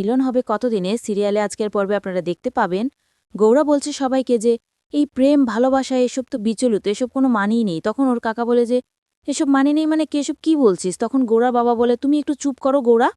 মিলন হবে কতদিনে সিরিয়ালে আজকের পর্বে আপনারা দেখতে পাবেন। গৌরা বলছে সবাইকে যে, এই প্রেম, ভালোবাসা, এসব তো বিচলিত, এসব কোনো মানেই নেই। তখন ওর কাকা বলে যে, এসব মানে নেই মানে কেসব কি বলছিস? তখন গৌরা বাবা বলে, তুমি একটু চুপ করো গৌরা।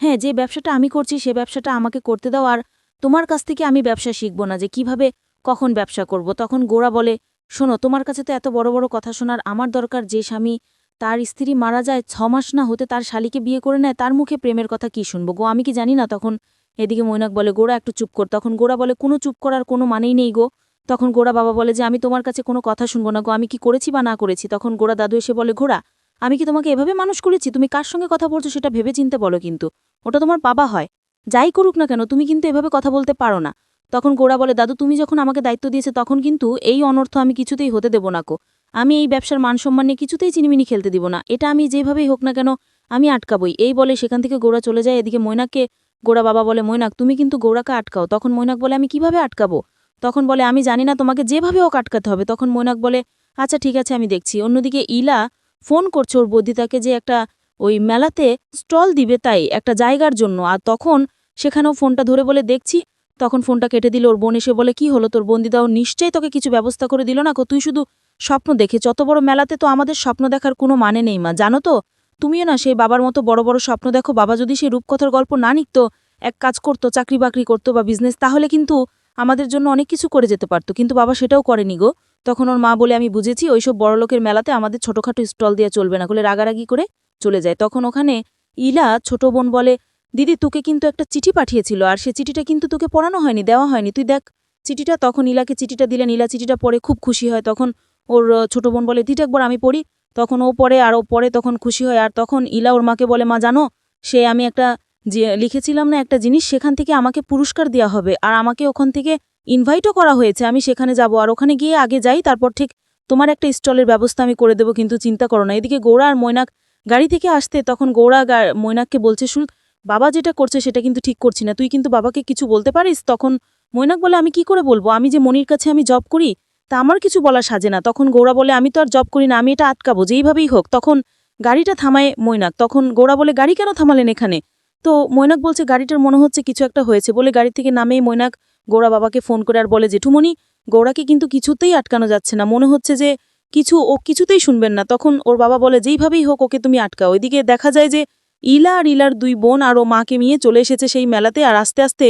হ্যাঁ যে ব্যবসাটা আমি করছি, সে ব্যবসাটা আমাকে করতে দাও। আর তোমার কাছ থেকে আমি ব্যবসা শিখব না যে কীভাবে কখন ব্যবসা করব। তখন গোড়া বলে, শোনো, তোমার কাছে তো এত বড় বড় কথা শোনার আমার দরকার যে স্বামী তার স্ত্রী মারা যায় ছ মাস না হতে তার শালিকে বিয়ে করে নেয়, তার মুখে প্রেমের কথা কি শুনব গো? আমি কি জানি না তখন? এদিকে মৈনাক বলে গোড়া একটু চুপ কর। তখন গোড়া বলে, কোনো চুপ করার কোনো মানেই নেই গো। তখন গোড়া বাবা বলে যে, আমি তোমার কাছে কোনো কথা শুনব না গো। আমি কি করেছি বা না করেছি? তখন গোড়া দাদু এসে বলে ঘোড়া আমি কি তোমাকে এভাবে মানুষ করেছি? তুমি কার সঙ্গে কথা বলছো সেটা ভেবে চিনতে বলো কিন্তু। ওটা তোমার বাবা হয়। যাই করুক না কেন, তুমি কিন্তু এভাবে কথা বলতে পারো না। তখন গোড়া বলে, দাদু, তুমি যখন আমাকে দায়িত্ব দিয়েছে, তখন কিন্তু এই অনর্থ আমি কিছুতেই হতে দেব না কো আমি এই ব্যবসার মান সম্মান নিয়ে কিছুতেই চিনিমিনি খেলতে দিব না। এটা আমি যেভাবেই হোক না কেন, আমি আটকাবই। এই বলে সেখান থেকে গোড়া চলে যায়। এদিকে মৈনাককে গোড়া বাবা বলে, মৈনাক, তুমি কিন্তু গোড়াকে আটকাও। তখন মৈনাক বলে, আমি কীভাবে আটকাবো? তখন বলে, আমি জানি না তোমাকে যেভাবে হোক আটকাতে হবে। তখন মৈনাক বলে আচ্ছা ঠিক আছে, আমি দেখছি। অন্যদিকে ইলা ফোন করছে ওর বৌদিতাকে যে একটা ওই মেলাতে স্টল দিবে তাই, একটা জায়গার জন্য। আর তখন সেখানেও ফোনটা ধরে বলে, দেখছি। তখন ফোনটা কেটে দিল। ওর বোন এসে বলে, কি হলো? তোর বন্দিদাও নিশ্চয়ই তোকে কিছু ব্যবস্থা করে দিল না কো তুই শুধু স্বপ্ন দেখে। যত বড় মেলাতে তো আমাদের স্বপ্ন দেখার কোনো মানে নেই মা। জানো তো? তুমিও না সেই বাবার মতো বড় বড় স্বপ্ন দেখো। বাবা যদি সেই রূপকথার গল্প না নিকত এক কাজ করতো, চাকরি বাকরি করতো বা বিজনেস তাহলে কিন্তু আমাদের জন্য অনেক কিছু করে যেতে পারতো। কিন্তু বাবা সেটাও করেনি গো। তখন ওর মা বলে, আমি বুঝেছি ওইসব বড়লোকের মেলাতে আমাদের ছোটোখাটো স্টল দিয়ে চলবে না বলে রাগারাগি করে চলে যায়। তখন ওখানে ইলা, ছোট বোন বলে, দিদি, তোকে কিন্তু একটা চিঠি পাঠিয়েছিল, আর সে চিঠিটা কিন্তু তোকে পড়ানো হয়নি, দেওয়া হয়নি। তুই দেখ চিঠিটা। তখন ইলাকে চিঠিটা দিলেন। ইলা চিঠিটা পড়ে খুব খুশি হয়। তখন ওর ছোট বোন বলে দিদি একবার আমি পড়ি। তখন ও পড়ে আর ও পড়ে তখন খুশি হয়। আর তখন ইলা ওর মাকে বলে, মা, জানো, সে আমি একটা যে, লিখেছিলাম না একটা জিনিস, সেখান থেকে আমাকে পুরস্কার দেওয়া হবে। আর আমাকে ওখান থেকে ইনভাইটও করা হয়েছে। আমি সেখানে যাব। আর ওখানে গিয়ে আগে যাই, তারপর ঠিক তোমার একটা স্টলের ব্যবস্থা আমি করে দেবো, কিন্তু চিন্তা করো না। এদিকে গৌড়া আর মৈনাক গাড়ি থেকে আসতে, তখন গৌড়া মৈনাককে বলছে শুন বাবা যেটা করছে সেটা কিন্তু ঠিক করছি না। তুই কিন্তু বাবাকে কিছু বলতে পারিস? তখন মৈনাক বলে, আমি কি করে বলব? আমি যে মনির কাছে আমি জব করি তা আমার কিছু বলা সাজে না। তখন গৌড়া বলে, আমি তো আর জব করি না, আমি এটা আটকাবো যেইভাবেই হোক। তখন গাড়িটা থামায় মৈনাক। তখন গৌড়া বলে, গাড়ি কেন থামালেন এখানে? তো মৈনাক বলছে, গাড়িটার মনে হচ্ছে কিছু একটা হয়েছে। বলে গাড়ি থেকে নামেই মৈনাক গৌড়া বাবাকে ফোন করে আর বলে, জেঠুমণি, গৌড়াকে কিন্তু কিছুতেই আটকানো যাচ্ছে না। মনে হচ্ছে যে কিছু, ও কিছুতেই শুনবেন না। তখন ওর বাবা বলে, যেইভাবেই হোক, ওকে তুমি আটকাও। ওইদিকে দেখা যায় যে ইলা আর ইলার দুই বোন আর ও মাকে নিয়ে চলে এসেছে সেই মেলাতে আর আস্তে আস্তে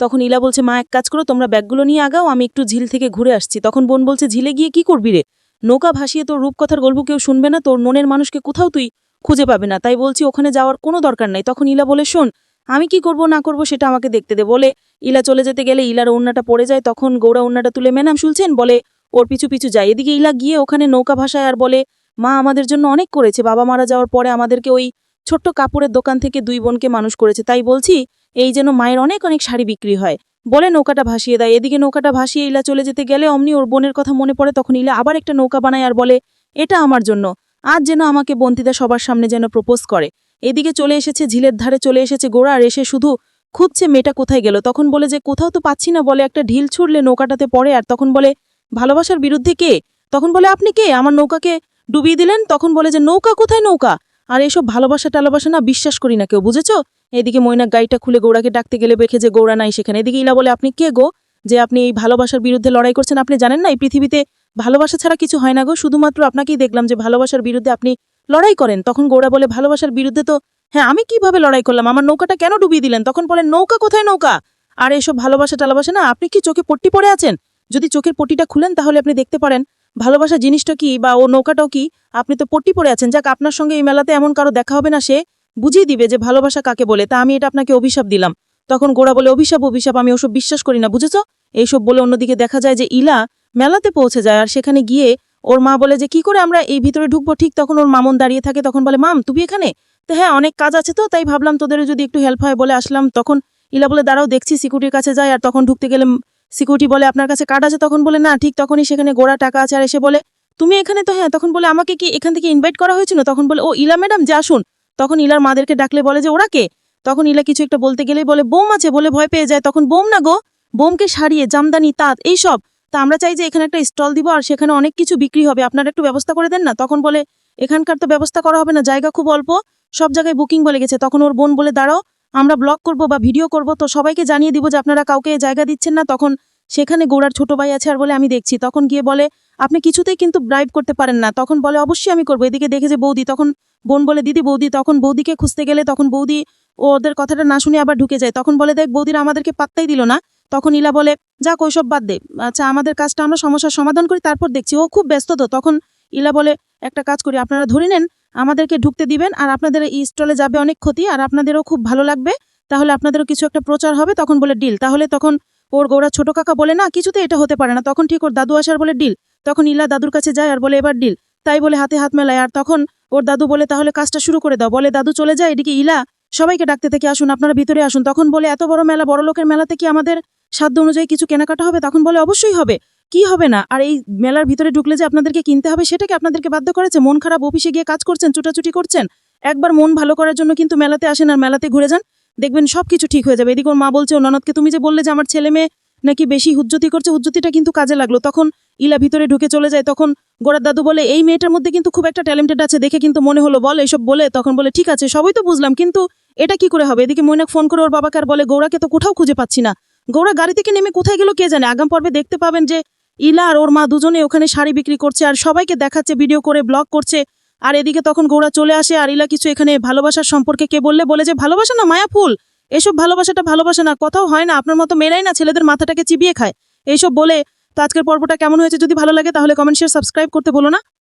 তখন ইলা বলছে, মা, এক কাজ করো, তোমরা ব্যাগগুলো নিয়ে আগাও, আমি একটু ঝিল থেকে ঘুরে আসছি। তখন বোন বলছে, ঝিলে গিয়ে কি করবি রে? নৌকা ভাসিয়ে তোর রূপকথার গল্প কেউ শুনবে না, তোর মনের মানুষকে কোথাও তুই খুঁজে পাবে না। তাই বলছি, ওখানে যাওয়ার কোনো দরকার নাই। তখন ইলা বলে, শোন, আমি কি করব, না করব, সেটা আমাকে দেখতে দে। বলে ইলা চলে যেতে গেলে ইলার ওন্নাটা পড়ে যায়। তখন গৌড়া ওন্নাটা তুলে মেনাম শুনছেন বলে, ওর পিছু পিছু যায় এদিকে ইলা গিয়ে ওখানে নৌকা ভাসায় আর বলে, মা, আমাদের জন্য অনেক করেছে। বাবা মারা যাওয়ার পরে আমাদেরকে ওই ছোট্ট কাপড়ের দোকান থেকে দুই বোনকে মানুষ করেছে। তাই বলছি এই যেন মায়ের অনেক অনেক শাড়ি বিক্রি হয়। বলে নৌকাটা ভাসিয়ে দেয়। এদিকে নৌকাটা ভাসিয়ে ইলা চলে যেতে গেলে অমনি ওর বোনের কথা মনে পড়ে, তখন ইলা আবার একটা নৌকা বানায় আর বলে, এটা আমার জন্য। আজ যেন আমাকে বন্তিদা সবার সামনে যেন প্রপোজ করে। এদিকে চলে এসেছে, ঝিলের ধারে চলে এসেছে গোড়া আর এসে শুধু খুঁজছে মেয়েটা কোথায় গেল। তখন বলে যে, কোথাও তো পাচ্ছি না, বলে একটা ঢিল ছুড়লে নৌকাটাতে পড়ে। আর তখন বলে, ভালোবাসার বিরুদ্ধে কে? তখন বলে, আপনি কে? আমার নৌকাকে ডুবিয়ে দিলেন? তখন বলে যে, নৌকা কোথায় নৌকা? আর এসব ভালোবাসা টালোবাসা না বিশ্বাস করি না কেউ, বুঝেছ? এদিকে মৈনাক গাড়িটা খুলে গৌড়াকে ডাকতে গেলে দেখে যে গৌড়া নাই সেখানে। এদিকে ইলা বলে, আপনি কে গো? যে আপনি এই ভালোবাসার বিরুদ্ধে লড়াই করছেন, আপনি জানেন না এই পৃথিবীতে ভালোবাসা ছাড়া কিছু হয় না গো? শুধুমাত্র আপনাকেই দেখলাম যে ভালোবাসার বিরুদ্ধে আপনি লড়াই করেন। তখন গৌড়া বলে, ভালোবাসার বিরুদ্ধে তো হ্যাঁ আমি কীভাবে লড়াই করলাম? আমার নৌকাটা কেন ডুবিয়ে দিলেন? তখন বলেন নৌকা কোথায় নৌকা? আর এসব ভালোবাসা টালোবাসা না, আপনি কি চোখে পট্টি পড়ে আছেন? যদি চোখের পট্টিটা খুলেন তাহলে আপনি দেখতে পারেন ভালোবাসা জিনিসটা কি বা ও নৌকাটাও কি? আপনি তো পট্টি পড়ে আছেন। যাক, আপনার সঙ্গে এই মেলাতে এমন কারও দেখা হবে না, সে বুঝিয়ে দিবে যে ভালোবাসা কাকে বলে। তা আমি এটা আপনাকে অভিশাপ দিলাম। তখন গোড়া বলে, অভিশাপ অভিশাপ, আমি ওসব বিশ্বাস করি না, বুঝেছ? এইসব বলে অন্যদিকে দেখা যায় যে ইলা মেলাতে পৌঁছে যায় আর সেখানে গিয়ে ওর মা বলে যে, কি করে আমরা এই ভিতরে ঢুকবো? ঠিক তখন ওর মামন দাঁড়িয়ে থাকে, তখন বলে, মাম, তুমি এখানে? তো হ্যাঁ অনেক কাজ আছে তো, তাই ভাবলাম তোদের যদি একটু হেল্প হয় বলে আসলাম। তখন ইলা বলে, দাঁড়াও, দেখছি সিকিউরিটির কাছে যায় আর তখন ঢুকতে গেলে সিকিউরিটি বলে আপনার কাছে কার্ড আছে, তখন বলে, না, ঠিক তখনই সেখানে গোড়া টাকা আছে। আর এসে বলে, তুমি এখানে তো হ্যাঁ তখন বলে, আমাকে কি এখান থেকে ইনভাইট করা হয়েছিল? তখন বলে, ও, ইলা ম্যাডাম যে আসুন তখন ইলার মাদেরকে ডাকলে বলে যে, ওরা কে? তখন ইলা কিছু একটা বলতে গেলেই বলে, বোম আছে, বলে ভয় পেয়ে যায়। তখন, বোম না গো, বোমকে সারিয়ে, জামদানি, তাঁত এইসব তা আমরা চাই যে এখানে একটা স্টল দিব আর সেখানে অনেক কিছু বিক্রি হবে। আপনারা একটু ব্যবস্থা করে দেন না? তখন বলে, এখানকার তো ব্যবস্থা করা হবে না, জায়গা খুব অল্প, সব জায়গায় বুকিং বলে গেছে। তখন ওর বোন বলে, দাঁড়াও আমরা ব্লগ করব বা ভিডিও করব, তো সবাইকে জানিয়ে দিব যে আপনারা কাউকে জায়গা দিচ্ছেন না, তখন সেখানে গৌড়ার ছোট ভাই আছে আর বলে আমি দেখছি। তখন গিয়ে বলে, আপনি কিছুতেই কিন্তু ব্রাইব করতে পারেন না। তখন বলে, অবশ্যই আমি করব। এদিকে দেখে যে বৌদি, তখন বোন বলে, দিদি, বৌদি। তখন বৌদিকে খুঁজতে গেলে তখন বৌদি ওদের কথাটা না শুনে আবার ঢুকে যায়। তখন বলে, দেখ বৌদিরা আমাদেরকে পাত্তাই দিল না। তখন ইলা বলে যা কৈশব বাদ দে। আচ্ছা আমাদের কাজটা আমরা সমস্যার সমাধান করি, তারপর দেখছি। ও খুব ব্যস্ত তো, তখন ইলা বলে, একটা কাজ করি, আপনারা ধরে নেন আমাদেরকে ঢুকতে দিবেন আর আপনাদের এই স্টলে যাবে অনেক ক্ষতি আর আপনাদেরও খুব ভালো লাগবে, তাহলে আপনাদেরও কিছু একটা প্রচার হবে তখন বলে ডিল তাহলে তখন ওর গৌরা ছোট কাকা বলে, না, কিছুতে এটা হতে পারে না। তখন ঠিক ওর দাদু আসার বলে ডিল তখন ইলা দাদুর কাছে যায় আর বলে, এবার ডিল তাই বলে হাতে হাত মেলায় আর তখন ওর দাদু বলে, তাহলে কাজটা শুরু করে দাও। বলে, দাদু চলে যায়, এদিকে ইলা সবাইকে ডাকতে থেকে আসুন, আপনারা ভিতরে আসুন। তখন বলে, এত বড় মেলা বড় লোকের মেলাতে কি আমাদের সাধ্য অনুযায়ী কিছু কেনাকাটা হবে? তখন বলে, অবশ্যই হবে। কি হবে না? আর এই মেলার ভিতরে ঢুকলে যে আপনাদেরকে কিনতে হবে সেটাকে আপনাদেরকে বাধ্য করেছে মন খারাপ অফিসে গিয়ে কাজ করছেন, চুটাচুটি করছেন, একবার মন ভালো করার জন্য কিন্তু মেলাতে আসেন আর মেলাতে ঘুরে যান, দেখবেন সব কিছু ঠিক হয়ে যাবে। এদিকে ওর মা বলছে ও ননদকে তুমি যে বললে যে আমার ছেলে মেয়ে নাকি বেশি হুজ্জতি করছে, হুজ্জতিটা কিন্তু কাজে লাগল। তখন ইলা ভিতরে ঢুকে চলে যায়। তখন গোড়ার দাদু বলে, এই মেয়েটার মধ্যে কিন্তু খুব একটা ট্যালেন্টেড আছে, দেখে কিন্তু মনে হলো, বল এসব বলে? তখন বলে, ঠিক আছে, সবই তো বুঝলাম, কিন্তু এটা কি করে হবে? এদিকে মৈনাক ফোন করে ওর বাবাকে আর বলে, গৌরাকে তো কোথাও খুঁজে পাচ্ছি না। গৌরা গাড়ি থেকে নেমে কোথায় গেল কে জানে? আগাম পর্বে দেখতে পাবেন যে ইলা আর ওর মা দুজনে ওখানে শাড়ি বিক্রি করছে আর সবাইকে দেখাচ্ছে ভিডিও করে ব্লগ করছে। আর এদিকে তখন গৌরা চলে আসে আর ইলা কিছু এখানে ভালোবাসার সম্পর্কে কে বললে? বলে যে, ভালোবাসা না মায়া ফুল? এসব ভালোবাসাটা ভালোবাসা না, কথাও হয় না। আপনার মতো মেয়েরাই না ছেলেদের মাথাটাকে চিবিয়ে খায়। এইসব বলে, তো আজকের পর্বটা কেমন হয়েছে? যদি ভালো লাগে তাহলে কমেন্ট শেয়ার সাবস্ক্রাইব করতে বলো না।